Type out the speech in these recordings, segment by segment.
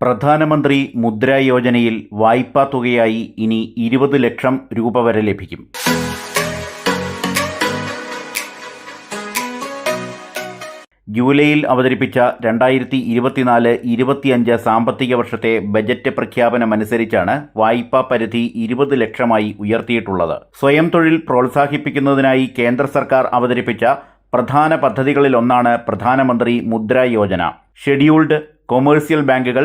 പ്രധാനമന്ത്രി മുദ്രാ യോജനയിൽ വായ്പാ തുകയായി ഇനി ഇരുപത് ലക്ഷം രൂപ വരെ ലഭിക്കും. ജൂലൈയിൽ അവതരിപ്പിച്ച രണ്ടായിരത്തി ഇരുപത്തിനാല് ഇരുപത്തിയഞ്ച് സാമ്പത്തിക വർഷത്തെ ബജറ്റ് പ്രഖ്യാപനമനുസരിച്ചാണ് വായ്പാ പരിധി ഇരുപത് ലക്ഷമായി ഉയർത്തിയിട്ടുള്ളത്. സ്വയം തൊഴിൽ പ്രോത്സാഹിപ്പിക്കുന്നതിനായി കേന്ദ്ര സർക്കാർ അവതരിപ്പിച്ച പ്രധാന പദ്ധതികളിലൊന്നാണ് പ്രധാനമന്ത്രി മുദ്ര യോജന. ഷെഡ്യൂൾഡ് കൊമേഴ്സ്യൽ ബാങ്കുകൾ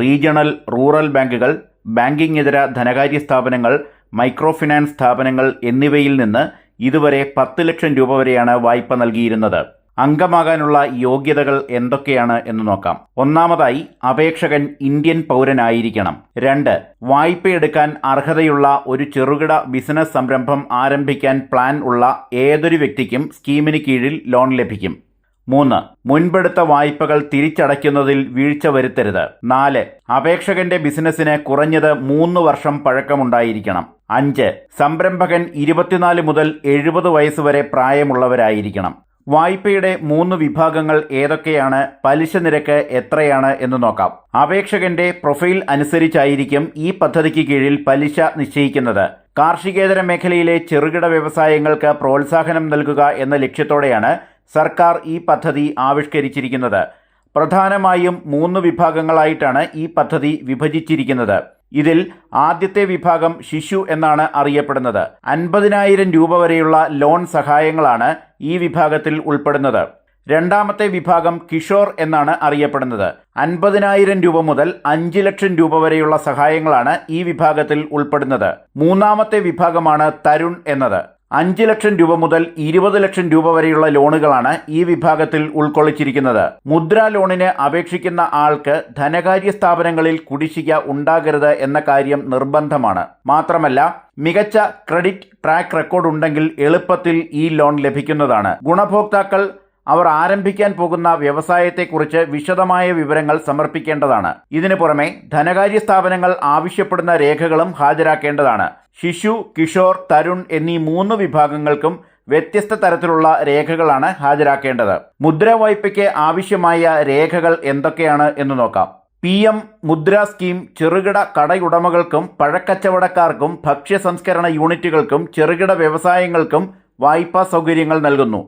റീജിയണൽ റൂറൽ ബാങ്കുകൾ ബാങ്കിംഗ് ഇതര ധനകാര്യ സ്ഥാപനങ്ങൾ മൈക്രോ ഫിനാൻസ് സ്ഥാപനങ്ങൾ എന്നിവയിൽ നിന്ന് ഇതുവരെ പത്ത് ലക്ഷം രൂപ വരെയാണ് വായ്പ നൽകിയിരുന്നത്. അംഗമാകാനുള്ള യോഗ്യതകൾ എന്തൊക്കെയാണ് എന്ന് നോക്കാം. ഒന്നാമതായി അപേക്ഷകൻ ഇന്ത്യൻ പൗരനായിരിക്കണം. രണ്ട് വായ്പയെടുക്കാൻ അർഹതയുള്ള ഒരു ചെറുകിട ബിസിനസ് സംരംഭം ആരംഭിക്കാൻ പ്ലാൻ ഉള്ള ഏതൊരു വ്യക്തിക്കും സ്കീമിന് കീഴിൽ ലോൺ ലഭിക്കും. മൂന്ന്. മുൻപെടുത്ത വായ്പകൾ തിരിച്ചടയ്ക്കുന്നതിൽ വീഴ്ച വരുത്തരുത്. നാല്. അപേക്ഷകന്റെ ബിസിനസ്സിന് കുറഞ്ഞത് മൂന്ന് വർഷം പഴക്കമുണ്ടായിരിക്കണം. അഞ്ച്. സംരംഭകൻ ഇരുപത്തിനാല് മുതൽ എഴുപത് വയസ്സ് വരെ പ്രായമുള്ളവരായിരിക്കണം. വായ്പയുടെ മൂന്ന് വിഭാഗങ്ങൾ ഏതൊക്കെയാണ്? പലിശ നിരക്ക് എത്രയാണ് എന്ന് നോക്കാം. അപേക്ഷകന്റെ പ്രൊഫൈൽ അനുസരിച്ചായിരിക്കും ഈ പദ്ധതിക്ക് കീഴിൽ പലിശ നിശ്ചയിക്കുന്നത്. കാർഷികേതര മേഖലയിലെ ചെറുകിട വ്യവസായങ്ങൾക്ക് പ്രോത്സാഹനം നൽകുക എന്ന ലക്ഷ്യത്തോടെയാണ് സർക്കാർ ഈ പദ്ധതി ആവിഷ്കരിച്ചിരിക്കുന്നത്. പ്രധാനമായും മൂന്ന് വിഭാഗങ്ങളായിട്ടാണ് ഈ പദ്ധതി വിഭജിച്ചിരിക്കുന്നത്. ഇതിൽ ആദ്യത്തെ വിഭാഗം ശിശു എന്നാണ് അറിയപ്പെടുന്നത്. അൻപതിനായിരം രൂപ വരെയുള്ള ലോൺ സഹായങ്ങളാണ് ഈ വിഭാഗത്തിൽ ഉൾപ്പെടുന്നത്. രണ്ടാമത്തെ വിഭാഗം കിഷോർ എന്നാണ് അറിയപ്പെടുന്നത്. അൻപതിനായിരം രൂപ മുതൽ അഞ്ച് ലക്ഷം രൂപ വരെയുള്ള സഹായങ്ങളാണ് ഈ വിഭാഗത്തിൽ ഉൾപ്പെടുന്നത്. മൂന്നാമത്തെ വിഭാഗമാണ് തരുൺ എന്നത്. അഞ്ച് ലക്ഷം രൂപ മുതൽ ഇരുപത് ലക്ഷം രൂപ വരെയുള്ള ലോണുകളാണ് ഈ വിഭാഗത്തിൽ ഉൾക്കൊള്ളിച്ചിരിക്കുന്നത്. മുദ്രാ ലോണിന് അപേക്ഷിക്കുന്ന ആൾക്ക് ധനകാര്യ സ്ഥാപനങ്ങളിൽ കുടിശ്ശിക ഉണ്ടാകരുത് എന്ന കാര്യം നിർബന്ധമാണ്. മാത്രമല്ല മികച്ച ക്രെഡിറ്റ് ട്രാക്ക് റെക്കോർഡ് ഉണ്ടെങ്കിൽ എളുപ്പത്തിൽ ഈ ലോൺ ലഭിക്കുന്നതാണ്. ഗുണഭോക്താക്കൾ അവർ ആരംഭിക്കാൻ പോകുന്ന വ്യവസായത്തെക്കുറിച്ച് വിശദമായ വിവരങ്ങൾ സമർപ്പിക്കേണ്ടതാണ്. ഇതിനു പുറമെ ധനകാര്യ സ്ഥാപനങ്ങൾ ആവശ്യപ്പെടുന്ന രേഖകളും ഹാജരാക്കേണ്ടതാണ്. ശിശു കിഷോർ തരുൺ എന്നീ മൂന്ന് വിഭാഗങ്ങൾക്കും വ്യത്യസ്ത തരത്തിലുള്ള രേഖകളാണ് ഹാജരാക്കേണ്ടത്. മുദ്ര വായ്പയ്ക്ക് ആവശ്യമായ രേഖകൾ എന്തൊക്കെയാണ് എന്ന് നോക്കാം. പി എം മുദ്ര സ്കീം ചെറുകിട കടയുടമകൾക്കും പഴക്കച്ചവടക്കാർക്കും ഭക്ഷ്യ സംസ്കരണ യൂണിറ്റുകൾക്കും ചെറുകിട വ്യവസായങ്ങൾക്കും വായ്പാ സൗകര്യങ്ങൾ നൽകുന്നു.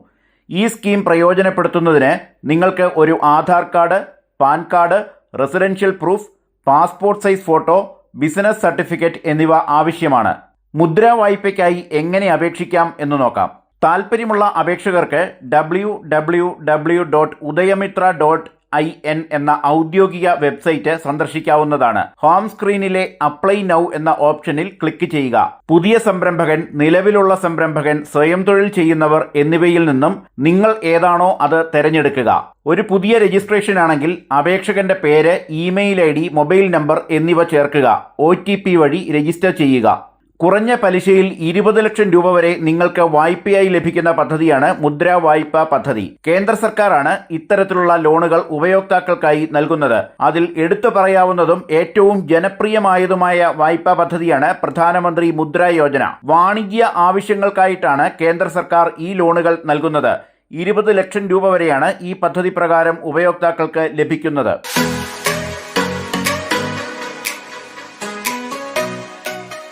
ഈ സ്കീം പ്രയോജനപ്പെടുത്തുന്നതിന് നിങ്ങൾക്ക് ഒരു Aadhaar card PAN card residential proof passport size photo business certificate എന്നിവ ആവശ്യമാണ്. മുദ്രാ വായ്പയ്ക്കായി എങ്ങനെ അപേക്ഷിക്കാം എന്ന് നോക്കാം. താൽപ്പര്യമുള്ള അപേക്ഷകർക്ക് W W W dot Udyamitra dot I N എന്ന ഔദ്യോഗിക വെബ്സൈറ്റ് സന്ദർശിക്കാവുന്നതാണ്. ഹോം സ്ക്രീനിലെ അപ്ലൈ നൗ എന്ന ഓപ്ഷനിൽ ക്ലിക്ക് ചെയ്യുക. പുതിയ സംരംഭകൻ നിലവിലുള്ള സംരംഭകൻ സ്വയം തൊഴിൽ ചെയ്യുന്നവർ എന്നിവയിൽ നിന്നും നിങ്ങൾ ഏതാണോ അത് തിരഞ്ഞെടുക്കുക. ഒരു പുതിയ രജിസ്ട്രേഷൻ ആണെങ്കിൽ അപേക്ഷകന്റെ പേര് ഇമെയിൽ ഐ മൊബൈൽ നമ്പർ എന്നിവ ചേർക്കുക. ഒ വഴി രജിസ്റ്റർ ചെയ്യുക. കുറഞ്ഞ പലിശയിൽ ഇരുപത് ലക്ഷം രൂപ വരെ നിങ്ങൾക്ക് വായ്പയായി ലഭിക്കുന്ന പദ്ധതിയാണ് മുദ്ര വായ്പ പദ്ധതി. കേന്ദ്ര സർക്കാരാണ് ഇത്തരത്തിലുള്ള ലോണുകൾ ഉപയോക്താക്കൾക്കായി നൽകുന്നത്. അതിൽ എടുത്തു പറയാവുന്നതും ഏറ്റവും ജനപ്രിയമായതുമായ വായ്പാ പദ്ധതിയാണ് പ്രധാനമന്ത്രി മുദ്ര യോജന. വാണിജ്യ ആവശ്യങ്ങൾക്കായിട്ടാണ് കേന്ദ്ര സർക്കാർ ഈ ലോണുകൾ നൽകുന്നത്. ഇരുപത് ലക്ഷം രൂപ വരെയാണ് ഈ പദ്ധതി പ്രകാരം ഉപയോക്താക്കൾക്ക് ലഭിക്കുന്നത്.